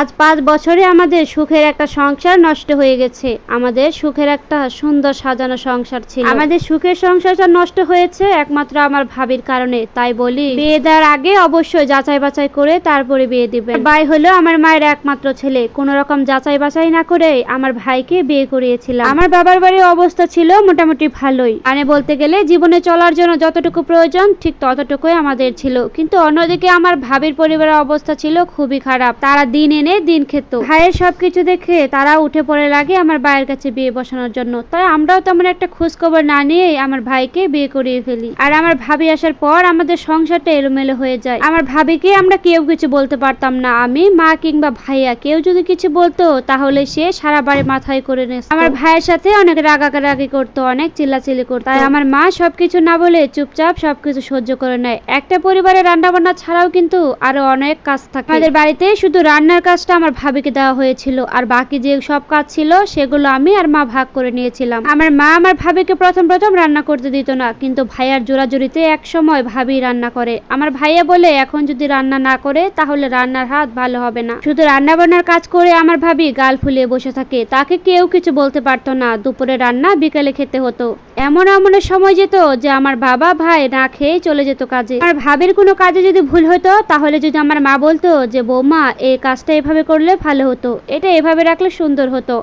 আজ পাঁচ বছরে আমাদের সুখের একটা সংসার নষ্ট হয়ে গেছে। আমাদের সুখের একটা সুন্দর সাজানো সংসার ছিল। আমাদের সুখের সংসারটা নষ্ট হয়েছে একমাত্র আমার ভাবির কারণে। তাই বলি, বিয়ে দেওয়ার আগে অবশ্যই যাচাই বাছাই করে তারপরে বিয়ে দিবেন। ভাই হলো আমার মায়ের একমাত্র ছেলে। কোন রকম যাচাই বাছাই না করে আমার ভাইকে বিয়ে করিয়েছিলাম। আমার বাবার বাড়ির অবস্থা ছিল মোটামুটি ভালোই। মানে বলতে গেলে জীবনে চলার জন্য যতটুকু প্রয়োজন, ঠিক ততটুকুই আমাদের ছিল। কিন্তু অন্যদিকে আমার ভাবির পরিবারের অবস্থা ছিল খুবই খারাপ। তারা দিন এনে দিন খেত। ভাইয়ের সবকিছু দেখে তারা উঠে পড়ে লাগে আমার ভাইয়ের কাছে বিয়ে বসানোর জন্য। তাই আমরাও তেমন একটা খোঁজ খবর না নিয়ে আমার ভাইকে বিয়ে করিয়ে ফেলি। আর আমার ভাবি আসার পর আমাদের সংসারটা এলোমেলো হয়ে যায়। আমার ভাবিকে আমরা কেউ কিছু বলতে পারতাম না। আমি, মা কিংবা ভাইয়া কেউ যদি কিছু বলতো, তাহলে সে সারা বাড়ি মাথায় করে নিত আমার ভাইয়ের সাথে অনেক রাগারাগি করতো, অনেক চিল্লাচিল্লি করতো। তাই আমার মা সবকিছু না বলে চুপচাপ সবকিছু সহ্য করে নেয়। একটা পরিবারে রান্না বান্না ছাড়াও কিন্তু আরও অনেক কাজ থাকে। আমাদের বাড়িতে শুধু রান্নার কাজটা আমার ভাবিকে দেওয়া হয়েছিল, আর বাকি যে সব কাজ ছিল সেগুলো আমি আর মা ভাগ করে নিয়েছিলাম। আমার মা আমার ভাবিকে প্রথম প্রথম রান্না করতে দিত না, কিন্তু ভাইয়ার জোরাজুরিতে এক সময় ভাবি রান্না করে। আমার ভাইয়া বলে, এখন যদি রান্না না করে, তাহলে রান্নার হাত ভালো হবে না। শুধু রান্না বান্নার কাজ করে আমার ভাবি গাল ফুলিয়ে বসে থাকে। তাকে কেউ কিছু বলতে পারতো না, দুপুরে রান্না বিকেলে খেতে হতো। এমন এমন সময় যেত যে আমার বাবা ভাই না খেয়ে চলে যেত কাজে। আমার ভাবির কোনো কাজে যদি ভুল হতো, তাহলে যদি আমার মা বলতো যে, বৌমা, এই কাজটা এভাবে করলে ভালো হতো। এটা এভাবে রাখলে সুন্দর হতো।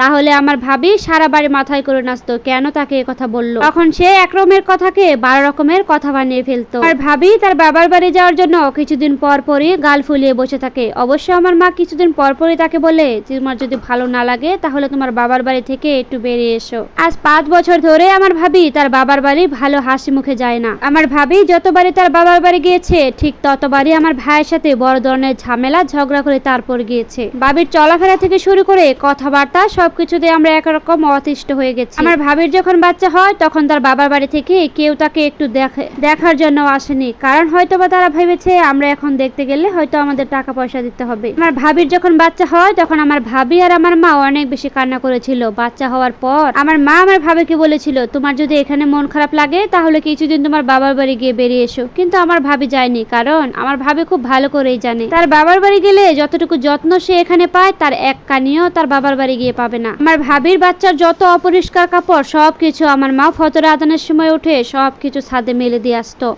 তাহলে আমার ভাবি সারা বাড়ি মাথায় করে নাচতো, কেন তাকে কথা বলল? তখন সে এক রকমের কথাকে বারো রকমের কথা বানিয়ে ফেলতো। আর ভাবি তার বাবার বাড়ি যাওয়ার জন্য কিছুদিন পর পরই গাল ফুলিয়ে বসে থাকে। অবশ্য আমার মা কিছুদিন পর পরই তাকে বলে, তোমার যদি ভালো না লাগে, তাহলে তোমার বাবার বাড়ি থেকে একটু বেরিয়ে এসো। আজ পাঁচ বছর ধরে আমার ভাবি তার বাবার বাড়ি ভালো হাসি মুখে যায় না। আমার ভাবি যতবারই তার বাবার বাড়ি গিয়েছে, ঠিক ততবারই আমার ভাইয়ের সাথে বড় ধরনের ঝামেলা, ঝগড়া করে তারপর গিয়েছে। বাবির চলাফেরা থেকে শুরু করে কথাবার্তা সবকিছুতে আমরা একরকম অতিষ্ঠ হয়ে গেছি। আমার ভাবির যখন বাচ্চা হয়, তখন তার বাবার বাড়ি থেকে কেউ তাকে একটু দেখে, দেখার জন্য আসেনি। কারণ হয়তো বা তারা ভেবেছে, আমরা এখন দেখতে গেলে হয়তো আমাদের টাকা পয়সা দিতে হবে। আমার ভাবির যখন বাচ্চা হয়, তখন আমার ভাবি আর আমার মা অনেক বেশি কান্না করেছিল। বাচ্চা হওয়ার পর আমার মা আমার ভাবিকে বলেছিল, তোমার যদি এখানে মন খারাপ লাগে, তাহলে কিছুদিন তোমার বাবার বাড়ি গিয়ে বেরিয়ে এসো। কিন্তু আমার ভাবি যায়নি, কারণ আমার ভাবি খুব ভালো করেই জানে। তার বাবার বাড়ি গেলে যতটুকু যত্ন সে এখানে পায়, তার এক কানিও তার বাবার বাড়ি গিয়ে পাবে। না। আমার ভাবির বাচ্চার যত অপরিষ্কার কাপড় সব কিছু আমার মা ফতরে আদানের সময় উঠে সব কিছু ছাদে মেলে দিয়ে আসতো।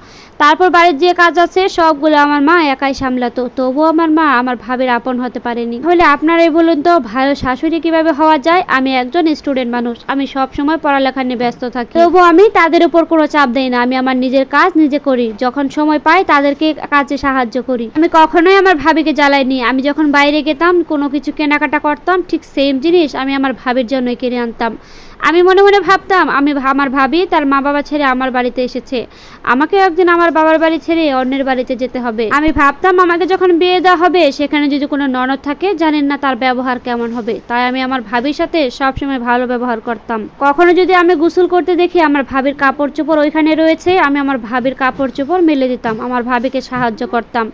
তারপর বাড়ির যে কাজ আছে, সবগুলো আমার মা একাই সামলাতো। তবুও আমার মা আমার ভাবের আপন হতে পারেনি। তাহলে আপনারাই বলুন তো, ভালো শাশুড়ি কীভাবে হওয়া যায়? আমি একজন স্টুডেন্ট মানুষ। আমি সব সময় পড়ালেখা নিয়ে ব্যস্ত থাকি। তবু আমি তাদের উপর কোনো চাপ দেই না। আমি আমার নিজের কাজ নিজে করি। যখন সময় পাই, তাদেরকে কাজে সাহায্য করি। আমি কখনোই আমার ভাবিকে জ্বালাইনি। আমি যখন বাইরে গেতাম, কোনো কিছু কেনাকাটা করতাম, ঠিক সেম জিনিস আমি আমার ভাবির জন্যই কিনে আনতাম। আমি মনে মনে ভাবতাম, আমি আমার ভাবি তার মা বাবা ছেড়ে আমার বাড়িতে এসেছে। আমাকে একদিন আমার বাবার বাড়ি ছেড়ে অন্যের বাড়িতে যেতে হবে। আমি ভাবতাম আমাকে যখন বিয়ে দেওয়া হবে, সেখানে যদি কোনো ননদ থাকে, জানেন না তার ব্যবহার কেমন হবে। তাই আমি আমার ভাবির সাথে সবসময় ভালো ব্যবহার করতাম। কখনো যদি আমি গোসল করতে দেখি, আমার ভাবির কাপড় চোপড় ওইখানে রয়েছে, আমি আমার ভাবির কাপড় চোপড় মেলে দিতাম, আমার ভাবিকে সাহায্য করতাম।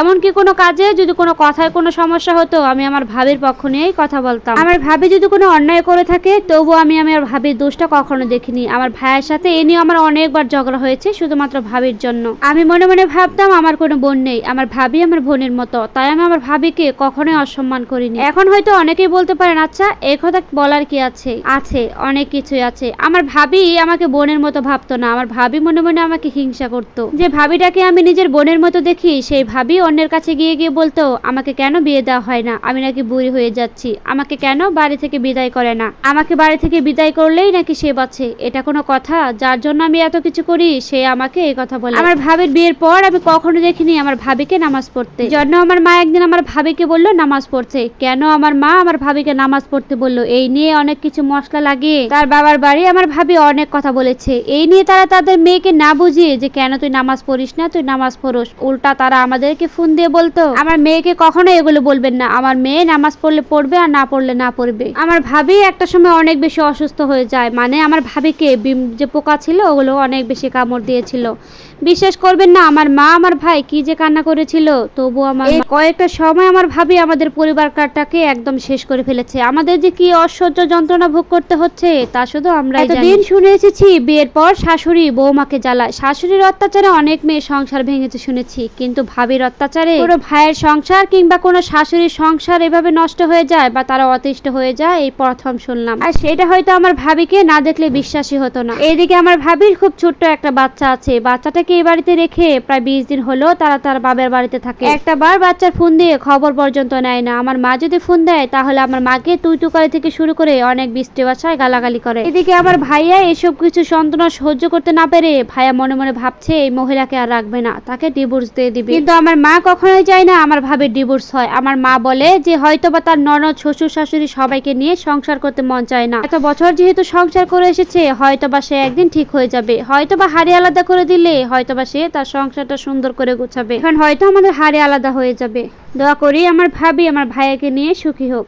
এমনকি কোনো কাজে যদি কোনো কথায় কোনো সমস্যা হতো, আমি আমার ভাবির পক্ষ নিয়েই কথা বলতাম। আমার ভাবি যদি কোনো অন্যায় করে থাকে, তবুও আমি আমার ভাবির দোষটা কখনো দেখিনি। আমার ভাইয়ের সাথে এ নিয়ে আমার অনেকবার ঝগড়া হয়েছে, শুধুমাত্র ভাবির জন্য। আমি মনে মনে ভাবতাম আমার কোনো বোন নেই, আমার ভাবি আমার বোনের মতো, তাই আমি আমার ভাবিকে কখনোই অসম্মান করিনি। এখন হয়তো অনেকেই বলতে পারেন আচ্ছা এই কথা বলার কি আছে? আছে, অনেক কিছুই আছে। আমার ভাবি আমাকে বোনের মতো ভাবতো না, আমার ভাবি মনে মনে আমাকে হিংসা করতো। যে ভাবিটাকে আমি নিজের বোনের মতো দেখি, সেই ভাবি অন্যের কাছে গিয়ে গিয়ে বলতো, আমাকে কেন বিয়ে দেওয়া হয় না? আমি নাকি বুড়ি হয়ে যাচ্ছি। আমাকে কেন বাড়ি থেকে বিদায় করে না? আমাকে বাড়ি থেকে বিদায় করলেই নাকি সে বাঁচে? এটা কোনো কথা? যার জন্য আমি এত কিছু করি সে আমাকে এই কথা বলে। আমার ভাবির বিয়ের পর আমি কখনো দেখিনি আমার ভাবিকে নামাজ পড়তে। জন্য আমার মা একদিন আমার ভাবিকে বলল নামাজ পড়তে। কেন আমার মা আমার ভাবিকে নামাজ পড়তে বলল? এই নিয়ে অনেক কিছু মশলা লাগিয়ে তার বাবার বাড়ি আমার ভাবি অনেক কথা বলেছে। এই নিয়ে তারা তাদের মেয়েকে না বুঝিয়ে যে কেন তুই নামাজ পড়িস না তুই নামাজ পড়োস? উল্টা তারা আমাদেরকে ফোন দিয়ে বলতো আমার মেয়েকে কখনো এগুলো বলবেন না। আমার মেয়ে নামাজ পড়লে পড়বে আর না পড়লে না পড়বে। আমার ভাবি একটা সময় অনেক বেশি অসুস্থ অসুস্থ হয়ে যায়। মানে আমার ভাবিকে যে পোকা ছিল ওগুলো অনেক বেশি কামড় দিয়েছিল। বিশ্বাস করবেন না আমার মা আমার ভাই কি যে কান্না করেছিল তবু আমার কয়েকটা সময় আমার ভাবি আমাদের পরিবার কার্ডটাকে একদম শেষ করে ফেলেছে। আমাদের যে কি অসহ্য যন্ত্রণা ভোগ করতে হচ্ছে তা শুধু আমরা এতদিন শুনে এসেছি বিয়ের পর শাশুড়ি বৌমাকে জ্বালায়। শাশুড়ির অত্যাচারে অনেক মেয়ে সংসার ভেঙেছে শুনেছি কিন্তু ভাবির অত্যাচারে কোনো ভাইয়ের সংসার কিংবা কোনো শাশুড়ির সংসার এভাবে নষ্ট হয়ে যায় বা তারা অতিষ্ঠ হয়ে যায় এই প্রথম শুনলাম। আর সেটা হয়তো আমার ভাবিকে না দেখলে বিশ্বাসই হতো না। এইদিকে আমার ভাবির খুব ছোট্ট একটা বাচ্চা আছে। বাচ্চাটাকে এই বাড়িতে রেখে প্রায় বিশ দিন হলো তারা তার বাবার বাড়িতে থাকে। একটা বার বাচ্চার ফোন দিয়ে খবর পর্যন্ত নেয় না। আমার মা যদি ফোন দেয়, তাহলে আমার মাকে তুই তুকারি থেকে শুরু করে অনেক বৃষ্টি বাসায় গালাগালি করে। এদিকে আমার ভাইয়া এসব কিছু যন্ত্রণা সহ্য করতে না পেরে ভাইয়া মনে মনে ভাবছে, এই মহিলাকে আর রাখবে না, তাকে ডিভোর্স দিয়ে দিবে। কিন্তু আমার মা কখনোই চায় না আমার ভাবির ডিভোর্স হয়। আমার মা বলে যে হয়তো বা তার ননদ, শ্বশুর, শাশুড়ি সবাইকে নিয়ে সংসার করতে মন চায় না। এত বছর যেহেতু সংসার করে এসেছে হয়তো বা সে একদিন ঠিক হয়ে যাবে। হয়তো বা হাড়ি আলাদা করে দিলে হয়তো বা সে তার সংসারটা সুন্দর করে গোছাবে। এখন হয়তো আমাদের হাড়ি আলাদা হয়ে যাবে। দোয়া করি আমার ভাবি আমার ভাইয়াকে নিয়ে সুখী হোক।